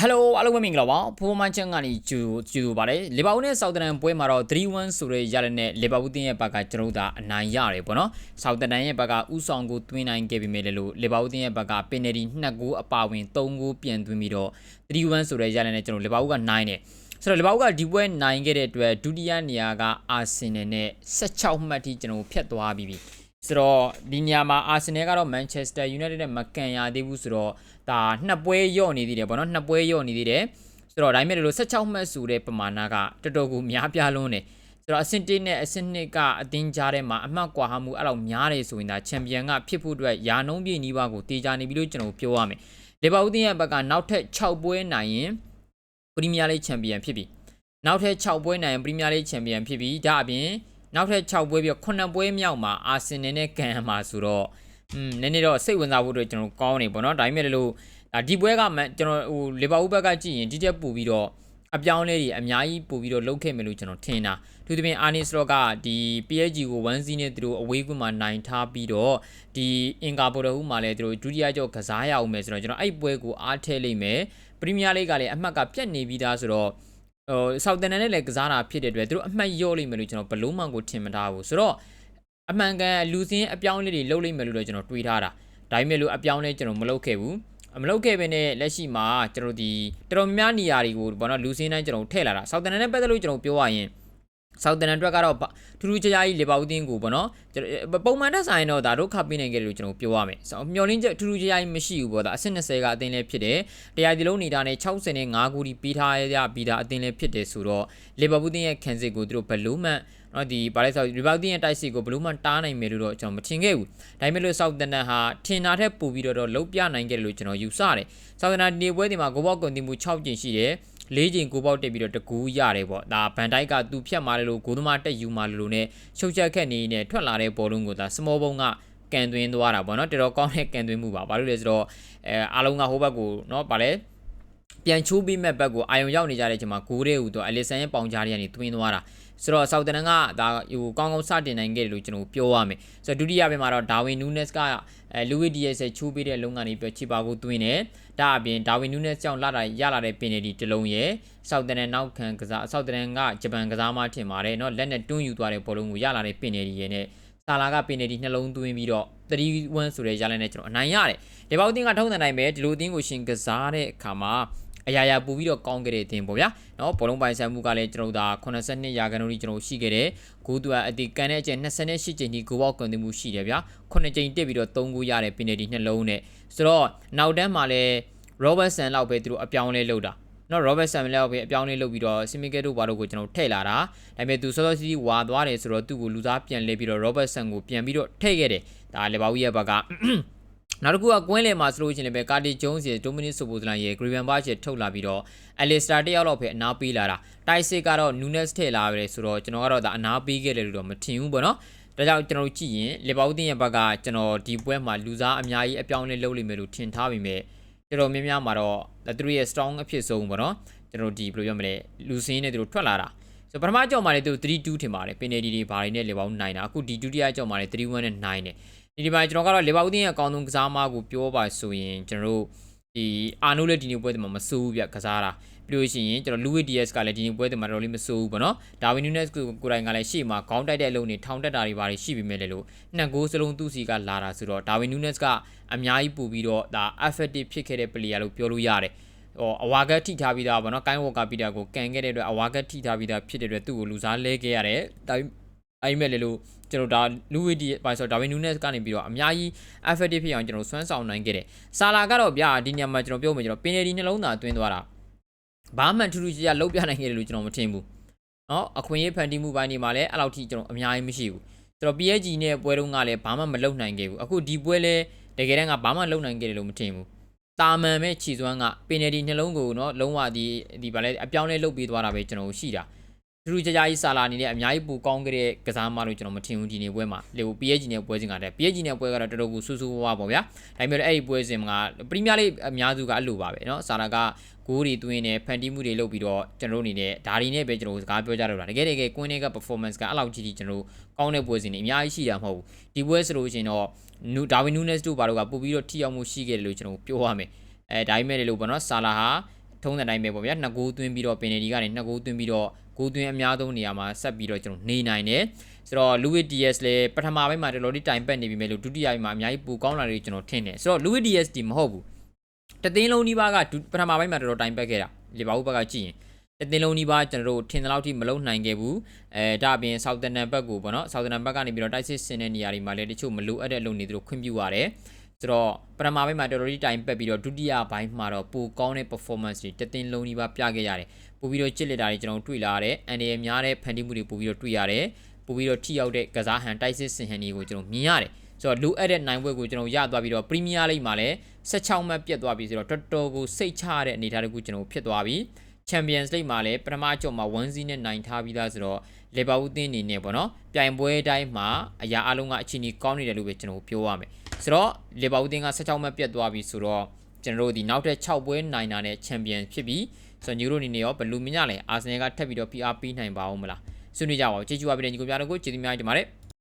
ဟယ်လိုအားလုံးပဲမင်္ဂလာပါဖိုးမန်ချန်ကနေကျူကျူပါတယ်လီဗာပူးနဲ့ဆောက်တန်ပွဲမှာတော့3-1ဆိုတဲ့ရတဲ့နဲ့လီဗာပူးတင်းရဲ့ဘက်ကကျွန်တော်တို့ကအနိုင်ရတယ်ပေါ့နော်ဆောက်တန်ရဲ့ဘက်ကဥဆောင်ကိုသွင်းနိုင်ခဲ့ပြီမဲ့လေလို့လီဗာပူးတင်းရဲ့ဘက်ကပင်နယ်တီ2ဂိုးအပါဝင်3ဂိုးပြန်သွင်းပြီးတော့3-1ဆိုတဲ့ရတဲ့နဲ့ကျွန်တော်လီဗာပူးကနိုင်တယ်ဆိုတော့လီဗာပူးကဒီပွဲနိုင်ခဲ့တဲ့အတွက်ဒုတိယနေရာကအာဆင်နယ်နဲ့16မှတ်ထိကျွန်တော်ဖြတ်သွားပြီးပြီ ဆိုတော့ဒီနေရာမှာအာဆင်နယ်ကတော့မန်ချက်စတာယူနိုက်တက်နဲ့မကန်ရသေးဘူးဆိုတော့ဒါနှစ်ပွဲယော့နေသေးတယ်ပေါ့နော်နှစ်ပွဲယော့နေသေးတယ်ဆိုတော့ဒါပေမဲ့လို့16မှတ်ဆိုတဲ့ပမာဏကတော်တော်ကိုများပြားလွန်းတယ်ဆိုတော့အဆင့်1နဲ့အဆင့်2ကအသင်းကြားထဲမှာအမှတ်ကွာဟမှုအဲ့လောက်များတယ်ဆိုရင်ဒါချန်ပီယံကဖြစ်ဖို့အတွက်ယာနှုံးပြည့်နီးပါးကိုတေချာနေပြီလို့ကျွန်တော်ပြောရမယ်လီဗာပူးတင်းရဲ့ဘက်ကနောက်ထပ်6ပွဲနိုင်ရင်ပရီးမီးယားလိချန်ပီယံဖြစ်ပြီနောက်ထပ်6ပွဲနိုင်ရင်ပရီးမီးယားလိချန်ပီယံဖြစ်ပြီဒါအပြင် နောက်ထပ်6ပွဲပြီးတော့9ပွဲမြောက်မှာအာဆင်နယ်နဲ့ကန်မှာဆိုတော့อืมနည်းနည်းတော့စိတ်ဝင်စားဖို့အတွက်ကျွန်တော်ကောင်းနေပေါ့နော်ဒါပေမဲ့လို့ဒါဒီပွဲကမှကျွန်တော်ဟိုလီဗာပူးဘက်ကကြည့်ရင်ဒီချက်ပူပြီးတော့အပြောင်းလဲတွေအများကြီးပို့ပြီးတော့လုတ်ခဲ့မယ်လို့ကျွန်တော်ထင်တာသူသဖြင့်အာနီစလော့ကဒီ PSG ကို1-0နဲ့သူတို့အဝေးကွင်းမှာနိုင်ထားပြီးတော့ဒီအင်ကာပိုတော်ဟူမှာလည်းသူတို့ဒုတိယကြောက်ကစားရအောင်မယ်ဆိုတော့ကျွန်တော်အဲ့ပွဲကိုအားထည့်လိုက်မယ်ပရီးမီးယားလိကလည်းအမှတ်ကပြတ်နေပြီးသားဆိုတော့ ဟိုဆောက်တန်နဲ့လည်းကစားတာဖြစ်တဲ့အတွက်သူတို့အမှတ်ရော့လိမ့်မယ်လို့ကျွန်တော်ဘလုံးမှန်ကိုထင်မထားဘူးဆိုတော့အမှန်ကန်လူစင်းအပြောင်းလဲတွေလုပ်လိမ့်မယ်လို့တော့ကျွန်တော်တွေးထားတာဒါပေမဲ့လို့အပြောင်းလဲကျွန်တော်မလုပ်ခဲ့ဘူးမလုပ်ခဲ့ဘဲနဲ့လက်ရှိမှာကျွန်တော်ဒီတော်တော်များများနေရာတွေကိုဘောနော်လူစင်းတိုင်းကျွန်တော်ထည့်လာတာဆောက်တန်နဲ့ပတ်သက်လို့ကျွန်တော်ပြောရရင် ဆောက်တန်အတွက်ကတော့ထူးထူးခြားခြားကြီးလေပါဦးတင်းကိုပေါ့နော်ပုံမှန်တက်ဆိုင်တော့ဒါတို့ခပ်ပေးနိုင်ခဲ့တယ်လို့ကျွန်တော်ပြောရမယ်။မျော်လင့်ချက်ထူးထူးခြားခြားကြီးမရှိဘူးပေါ့ဒါအဆင့်20ကအသင်းလည်းဖြစ်တယ်။တရားဒီလုံးနေတာနဲ့60နဲ့5ခုဒီပေးထားရပြီးတာအသင်းလည်းဖြစ်တယ်ဆိုတော့လီဗာပူးတင်းရဲ့ခံစစ်ကိုသူတို့ဘလူးမန်နော်ဒီဘာလဲဆိုရီဘောက်တင်းရဲ့တိုက်စစ်ကိုဘလူးမန်တားနိုင်မယ်လို့တော့ကျွန်တော်မထင်ခဲ့ဘူး။ဒါပေမဲ့လို့ဆောက်တန်ဟာထင်တာထက်ပိုပြီးတော့လုံးပြနိုင်ခဲ့တယ်လို့ကျွန်တော်ယူဆတယ်။ဆောက်တန်ဒီပွဲဒီမှာဂိုဘောက်ကွန်တီမူ6ကျင်ရှိတယ်။ လေးချိန်ကိုပေါက်တက်ပြီးတော့တကူးရတယ်ပေါ့ဒါဗန်တိုက်ကသူဖြတ်มาလို့ဂိုးသမားတက်ယူมาလို့နဲ့ချုပ်ချက်ခက်နေနဲ့ထွက်လာတဲ့ဘောလုံးကိုဒါစမောဘုံကကန်သွင်းသွားတာပေါ့နော်တော်တော်ကောင်းတဲ့ကန်သွင်းမှုပါဘာလို့လဲဆိုတော့အဲအားလုံးကဟိုဘက်ကိုเนาะဗာလဲ ပြန်ချိုးပြီးမဲ့ဘက်ကိုအာယုံရောက်နေကြတဲ့အချိန်မှာဂိုးတဲ့ဟူတော့အလီဆန်ရဲ့ပေါင်ကြားတွေကနေသွင်းသွားတာဆိုတော့ဆောက်တန်ကဒါဟိုကောင်းကောင်းစတင်နိုင်ခဲ့တယ်လို့ကျွန်တော်ပြောရမယ်ဆိုတော့ဒုတိယပိုင်းမှာတော့ဒါဝင်နူးနက်စ်ကအဲလူဝီဒီယက်ဆက်ချိုးပေးတဲ့လုံကနေပြီးချီပါကိုသွင်းတယ်ဒါအပြင်ဒါဝင်နူးနက်စ်ကြောင့်လာတာရလာတဲ့ပင်နယ်ဒီတစ်လုံးရဲ့ဆောက်တန်နဲ့နောက်ခံကစားဆောက်တန်ကဂျပန်ကစားမထင်ပါတယ်เนาะလက်နဲ့တွန်းယူသွားတဲ့ဘောလုံးကိုရလာတဲ့ပင်နယ်ဒီရဲ့နဲ့ဆာလာကပင်နယ်ဒီနှလုံးသွင်းပြီးတော့3-1ဆိုတဲ့ရလနဲ့ကျွန်တော်အနိုင်ရတယ်ဒီပေါင်းတင်းကထုံးတဲ့နိုင်ပဲဒီလိုအတင်းကိုရှင်ကစားတဲ့အခါမှာ အရာရာပူပြီးတော့ကောင်းခဲ့တဲ့အတင်ပေါ့ဗျာနော်ဘောလုံးပိုင်ဆိုင်မှုကလည်းကျွန်တော်တို့ဒါ82ရာခိုင်နှုန်းကြီးကျွန်တော်ရှိခဲ့တယ်ဂိုးသူအတီကန်တဲ့အကျင့်28ကျင်းကြီးဂိုးပေါက်ကွန်သွင်းမှုရှိတယ်ဗျာ9ကျင်းတက်ပြီးတော့3ဂိုးရတဲ့ပင်နယ်တီနှလုံးနဲ့ဆိုတော့နောက်တန်းမှာလည်း Robertson လောက်ပဲသူတို့အပြောင်းလဲလုပ်တာနော် Robertson လောက်ပဲအပြောင်းလဲလုပ်ပြီးတော့စီမီကဲတို့ဘာတို့ကိုကျွန်တော်ထည့်လာတာဒါပေမဲ့သူစောစောစီးစီးဝါသွားတယ်ဆိုတော့သူ့ကိုလူစားပြန်လဲပြီးတော့ Robertson ကိုပြန်ပြီးတော့ထည့်ခဲ့တယ်ဒါလေဘာဝီရဲ့ဘက်က နောက်တစ်ခုကကွင်းလယ်မှာဆိုလို့ရှိရင်လည်းကာတီဂျုံးစ်ရဲ့ဒိုမီနစ်ဆိုပိုစလန်ရဲ့ဂရီဗန်ဘာချ်ရဲ့ထုတ်လာပြီးတော့အလီစတာတယောက်လောက်ပဲအနာပေးလာတာတိုက်စစ်ကတော့နူးနက်စ်ထည့်လာပဲဆိုတော့ကျွန်တော်ကတော့ဒါအနာပေးခဲ့တယ်လို့တော့မထင်ဘူးပေါ့နော်ဒါကြောင့်ကျွန်တော်ကြည့်ရင်လီဗာပူးတင်းရဲ့ဘက်ကကျွန်တော်ဒီပွဲမှာလူစားအများကြီးအပြောင်းလဲလုပ်လိမ့်မယ်လို့ထင်ထားပြီးမြဲကျွန်တော်များများမှာတော့သူတို့ရဲ့ strong အဖြစ်ဆုံးပေါ့နော်ကျွန်တော်ဒီဘယ်လိုပြောမလဲလူစင်းနဲ့သူတို့ထွက်လာတာ ဆိုပထမကြောက်မှာလေသူ3-2ထင်ပါတယ်ပင်နယ်ဒီတွေဘာတွေနဲ့လေပေါင်းနိုင်တာအခုဒီဒုတိယကြောက်မှာလေ3-1နဲ့နိုင်တယ်ဒီဒီမှာကျွန်တော်ကတော့လေဘာဦးတင်းရဲ့အကောင်းဆုံးကစားမကိုပြောပါဆိုရင်ကျွန်တော်တို့ဒီအာနိုလည်းဒီနေ့ပွဲတွေမှာမစိုးဘူးဗျကစားတာပြီးလို့ရှိရင်ကျွန်တော်လူဝီဒီယက်စ်ကလည်းဒီနေ့ပွဲတွေမှာတော်တော်လေးမစိုးဘူးပေါ့နော်ဒါဝီနူးနက်စ်ကိုကိုတိုင်ကလည်းရှေ့မှာခေါင်းတိုက်တဲ့အလုံးတွေထောင်တက်တာတွေဘာတွေရှိပြီမဲ့လေလို့နှစ်ဂိုးစလုံးသူ့စီကလာတာဆိုတော့ဒါဝီနူးနက်စ်ကအများကြီးပို့ပြီးတော့ဒါ effective ဖြစ်ခဲ့တဲ့ player လို့ပြောလို့ရတယ် ဟိုအဝါကတ်ထိထားပြီးသားပေါ့နော်ကိုင်းဝေါ်ကာပီတာကိုကန်ခဲ့တဲ့အတွက်အဝါကတ်ထိထားပြီးသားဖြစ်တဲ့အတွက်သူ့ကိုလူစားလဲခဲ့ရတယ်ဒါအဲ့မဲ့လေလို့ကျွန်တော်ဒါလူဝီဒီပါဆိုဒါဝင်းနူးနက်စ်ကနေပြီးတော့အများကြီး effective ဖြစ်အောင်ကျွန်တော်ဆွမ်းဆောင်နိုင်ခဲ့တယ်ဆာလာကတော့ဗျာဒီညမှာကျွန်တော်ပြောမယ်ကျွန်တော်ပင်နယ်ဒီနှလုံးသားတွင်းသွားတာဘာမှထူးထူးခြားခြားလုံးပြနိုင်ခဲ့တယ်လို့ကျွန်တော်မထင်ဘူးเนาะအခွင့်အရေးဖန်တီးမှုပိုင်းတွေမှာလည်းအဲ့လောက်ထိကျွန်တော်အများကြီးမရှိဘူးကျွန်တော် PSG နဲ့ပွဲတုန်းကလည်းဘာမှမလုပ်နိုင်ခဲ့ဘူးအခုဒီပွဲလဲတကယ်တမ်းကဘာမှလုပ်နိုင်ခဲ့တယ်လို့မထင်ဘူး တာမန်ပဲခြေစွမ်းကပင်နယ်တီနှလုံးကိုနော်လုံးဝဒီဒီဗာလဲအပြောင်းလဲလုတ်ပေးသွားတာပဲကျွန်တော်တို့ရှိတာ ထူးထူးခြားခြားကြီးဆာလာအနေနဲ့အများကြီးပူကောင်းခဲ့တဲ့ကစားမလို့ကျွန်တော်မထင်ဘူးဒီနေ့ပွဲမှာလေ PSG နဲ့ပွဲစဉ်ကတည်း PSG နဲ့ပွဲကတော့တော်တော်ကိုဆူဆူဝါးပေါ့ဗျာဒါပေမဲ့အဲ့ဒီပွဲစဉ်ကပရီးမီးယားလိအများစုကအလိုပါပဲเนาะဆာလာကဂိုးတွေသွင်းတယ်ဖန်တီးမှုတွေလုပ်ပြီးတော့ကျွန်တော်တို့အနေနဲ့ဒါတွေနဲ့ပဲကျွန်တော်စကားပြောကြတော့တာတကယ်တကယ်ကွင်းတွေက performance ကအဲ့လောက်ကြီးကြီးကျွန်တော်တို့ကောင်းတဲ့ပွဲစဉ်တွေအများကြီးရှိတာမဟုတ်ဘူးဒီပွဲဆိုလို့ရှိရင်တော့နူဒါဝီနူးနက်စ်တို့ဘာလို့ကပို့ပြီးတော့ထိရောက်မှုရှိခဲ့တယ်လို့ကျွန်တော်ပြောရမယ်အဲဒါပေမဲ့လည်းလို့ပေါ့နော်ဆာလာဟာ ထုံးတဲ့တိုင်းပဲပေါ့ဗျာနှစ်ဂိုးသွင်းပြီးတော့ပင်နယ်ဒီကနေနှစ်ဂိုးသွင်းပြီးတော့ဂိုးသွင်းအများဆုံးနေရာမှာဆက်ပြီးတော့ကျွန်တော်နေနိုင်တယ်ဆိုတော့ Louis Diaz လည်းပထမပိုင်းမှာတော်တော်လေးတိုင်ပတ်နေပြီမဲ့လို့ဒုတိယပိုင်းမှာအများကြီးပိုကောင်းလာတယ်ကျွန်တော်ထင်တယ်ဆိုတော့ Louis Diaz ဒီမဟုတ်ဘူးတသိန်းလုံးဒီပါကဒုပထမပိုင်းမှာတော်တော်တိုင်ပတ်ခဲ့တာလီဗာပူးဘက်ကကြည့်ရင်တသိန်းလုံးဒီပါကျွန်တော်တို့ထင်တဲ့လောက်ထိမလုံနိုင်ခဲ့ဘူးအဲဒါအပြင် Southampton ဘက်ကိုပေါ့နော် Southampton ဘက်ကနေပြီးတော့တိုက်စစ်ဆင်တဲ့နေရာတွေမှာလည်းတချို့မလိုအပ်တဲ့အလုပ်တွေသူတို့ခွင့်ပြုရတယ် ဆိုတော့ပထမပိုင်းမှာတော်တော်လေးတိုင်ပတ်ပြီးတော့ဒုတိယပိုင်းမှာတော့ပိုကောင်းတဲ့ performance တွေတသိန်းလုံးဒီပါပြခဲ့ရတယ်ပို့ပြီးတော့ချစ်လက်တာတွေကျွန်တော်တွေ့လာရတယ်အန်ဒီရများတဲ့ဖန်တီးမှုတွေပို့ပြီးတော့တွေ့ရတယ်ပို့ပြီးတော့ထိရောက်တဲ့ကစားဟန်တိုက်စစ်ဆင်ဟန်တွေကိုကျွန်တော်မြင်ရတယ်ဆိုတော့လိုအပ်တဲ့နိုင်ပွဲကိုကျွန်တော်ရသွားပြီးတော့ပရီးမီးယားလိဂ်မှာလည်း16မှတ်ပြတ်သွားပြီဆိုတော့တော်တော်ကိုစိတ်ချရတဲ့အနေအထားတစ်ခုကျွန်တော်ဖြစ်သွားပြီ Champions League မှာလည်းပထမကြော့မှာ1-0နဲ့နိုင်ထားပြီးသားဆိုတော့လီဗာပူးတင်းနေနေပေါ့နော်ပြိုင်ပွဲတိုင်းမှာအရာအလုံးကအခြေအနေကောင်းနေတယ်လို့ပဲကျွန်တော်ပြောရမယ် ဆိုတော့လီဗာပူးတင်းက16မှတ်ပြတ်သွားပြီဆိုတော့ကျွန်တော်တို့ဒီနောက်ထပ်6ပွဲနိုင်တာနဲ့ Champions ဖြစ်ပြီးဆိုတော့ညိုတို့အနေနဲ့ရောဘယ်လိုမြင်ရလဲအာဆင်နယ်ကထပ်ပြီးတော့ PR ပေးနိုင်ပါဦးမလားဆွေးနွေးကြပါဦးကျေးဇူးပါပြည်ညီကိုများတို့ကိုကျေးဇူးများတင်ပါတယ်